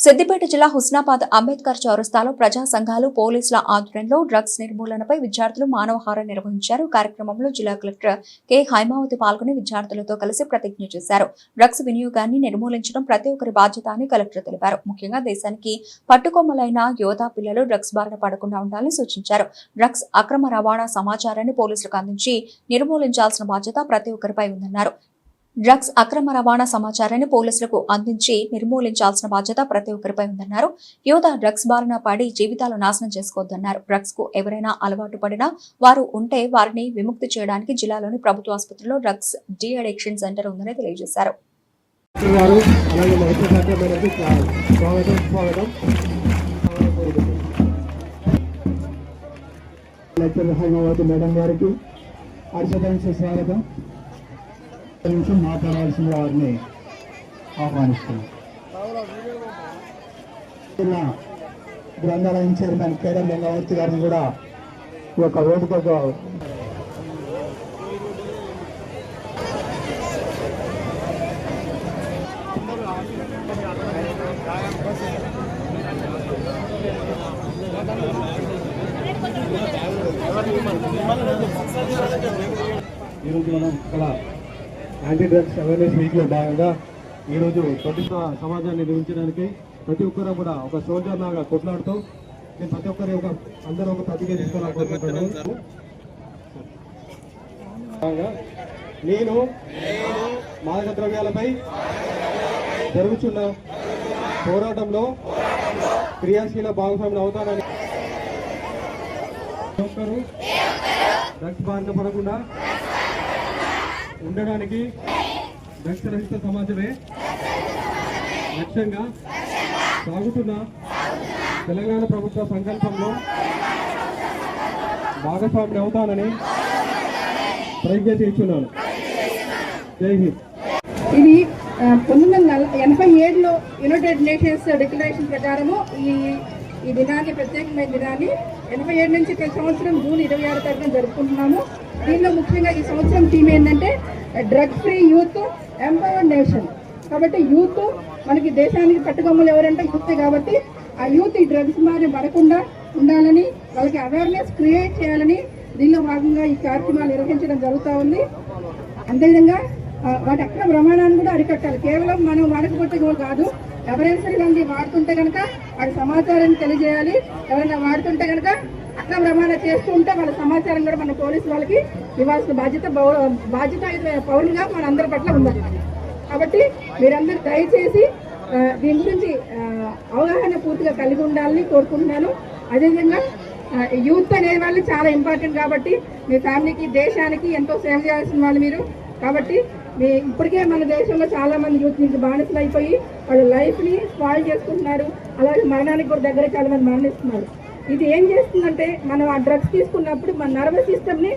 సిద్దిపేట జిల్లా హుస్నాబాద్ అంబేద్కర్ చౌరస్తాలో ప్రజా సంఘాలు పోలీసుల ఆధ్వర్యంలో డ్రగ్స్ నిర్మూలనపై విద్యార్థులు మానవహారం నిర్వహించారు. కార్యక్రమంలో జిల్లా కలెక్టర్ కె. హైమావతి పాల్గొని విద్యార్థులతో కలిసి ప్రతిజ్ఞ చేశారు. డ్రగ్స్ వినియోగాన్ని నిర్మూలించడం ప్రతి ఒక్కరి బాధ్యత అని కలెక్టర్ తెలిపారు. ముఖ్యంగా దేశానికి పట్టుకొమ్మలైన యువత పిల్లలు డ్రగ్స్ బారిన పడకుండా ఉండాలని సూచించారు. డ్రగ్స్ అక్రమ రవాణా సమాచారాన్ని పోలీసులకు అందించి నిర్మూలించాల్సిన బాధ్యత ప్రతి ఒక్కరిపై ఉందన్నారు. డ్రగ్స్ అక్రమ రవాణా సమాచారాన్ని పోలీసులకు అందించి నిర్మూలించాల్సిన బాధ్యత ప్రతి ఒక్కరిపై ఉందన్నారు. యువత డ్రగ్స్ బారిన పడి జీవితాలు నాశనం చేసుకోవద్దన్నారు. డ్రగ్స్కు ఎవరైనా అలవాటు పడినా వారు ఉంటే వారిని విముక్తి చేయడానికి జిల్లాలోని ప్రభుత్వ ఆసుపత్రిలో డ్రగ్స్ డి అడిక్షన్ సెంటర్ ఉందని తెలియజేశారు. స్వాగతం లెక్చర్ మేడం గారికి స్వాగతం. నిమిషం మాట్లాడాల్సిన వారిని ఆహ్వానిస్తున్నాం. జిల్లా గ్రంథాలయం చైర్మన్ కేడర్ లింగవర్తి గారిని కూడా ఈ యొక్క వేదికకు ఈరోజు మనం ఇక్కడ యాంటీ డ్రగ్స్ అవేర్నెస్ వీక్లో భాగంగా ఈరోజు ప్రతిష్ట సమాజాన్ని నిర్మించడానికి ప్రతి ఒక్కరూ కూడా ఒక సోల్జర్ లాగా కొట్లాడుతూ నేను ప్రతి ఒక్కరి ఒక అందరూ ఒక ప్రతిజ్ఞ తీసుకోవాలనుకుంటున్నాను నేను మాదక ద్రవ్యాలపై జరుగుతున్న పోరాటంలో క్రియాశీల భాగస్వామి అవుతానని ప్రతి డ్రగ్స్ బారిన పడకుండా ఉండడానికి డ్రగ్స్ సమాజమే లక్ష్యంగా సాగుతున్న తెలంగాణ ప్రభుత్వ సంకల్పంలో భాగస్వామి అవుతానని ప్రతిజ్ఞ చేస్తున్నాను. జై హింద్. ఇది పంతొమ్మిది వందల ఎనభై ఏడులో యునైటెడ్ నేషన్స్ డిక్లరేషన్ ప్రకారము ఈ ఈ దినాన్ని ప్రత్యేకమైన దినాన్ని ఎనభై ఏడు నుంచి ప్రతి సంవత్సరం జూన్ ఇరవై ఆరు తారీఖున జరుపుకుంటున్నాము. దీనిలో ముఖ్యంగా ఈ సంవత్సరం థీమ్ ఏంటంటే drug free youth empowered nation. కాబట్టి యూత్ మనకి దేశానికి పట్టుకొమ్మలు ఎవరంటే యూత్ కాబట్టి ఆ యూత్ ఈ డ్రగ్స్ మారి పడకుండా ఉండాలని వాళ్ళకి అవేర్నెస్ క్రియేట్ చేయాలని దీనిలో భాగంగా ఈ కార్యక్రమాలు నిర్వహించడం జరుగుతూ ఉంది. అదేవిధంగా వాటి అక్కడ ప్రమాణాన్ని కూడా అరికట్టాలి. కేవలం మనం వాడకపోతే కూడా కాదు ఎవరైనా సరే దాన్ని వాడుతుంటే కనుక వాడి సమాచారాన్ని తెలియజేయాలి. ఎవరైనా వాడుతుంటే కనుక అక్కడ ప్రమాణం చేస్తూ ఉంటే వాళ్ళ సమాచారం కూడా మన పోలీసు వాళ్ళకి ఇవ్వాల్సిన బాధ్యత బాధ్యత పౌరులుగా మన అందరి పట్ల ఉండాలి కాబట్టి మీరందరూ దయచేసి దీని గురించి అవగాహన పూర్తిగా కలిగి ఉండాలని కోరుకుంటున్నాను. అదేవిధంగా యూత్ అనే వాళ్ళు చాలా ఇంపార్టెంట్ కాబట్టి మీ ఫ్యామిలీకి దేశానికి ఎంతో సేవ చేయాల్సిన వాళ్ళు మీరు. కాబట్టి మీ ఇప్పటికే మన దేశంలో చాలా మంది యూత్ నుంచి బానిసలు అయిపోయి వాళ్ళ లైఫ్ని స్పాయిల్ చేసుకుంటున్నారు. అలాగే మరణానికి కూడా దగ్గర చాలా మంది మరణిస్తున్నారు. ఇది ఏం చేస్తుందంటే మనం ఆ డ్రగ్స్ తీసుకున్నప్పుడు మన నర్వస్ సిస్టమ్ని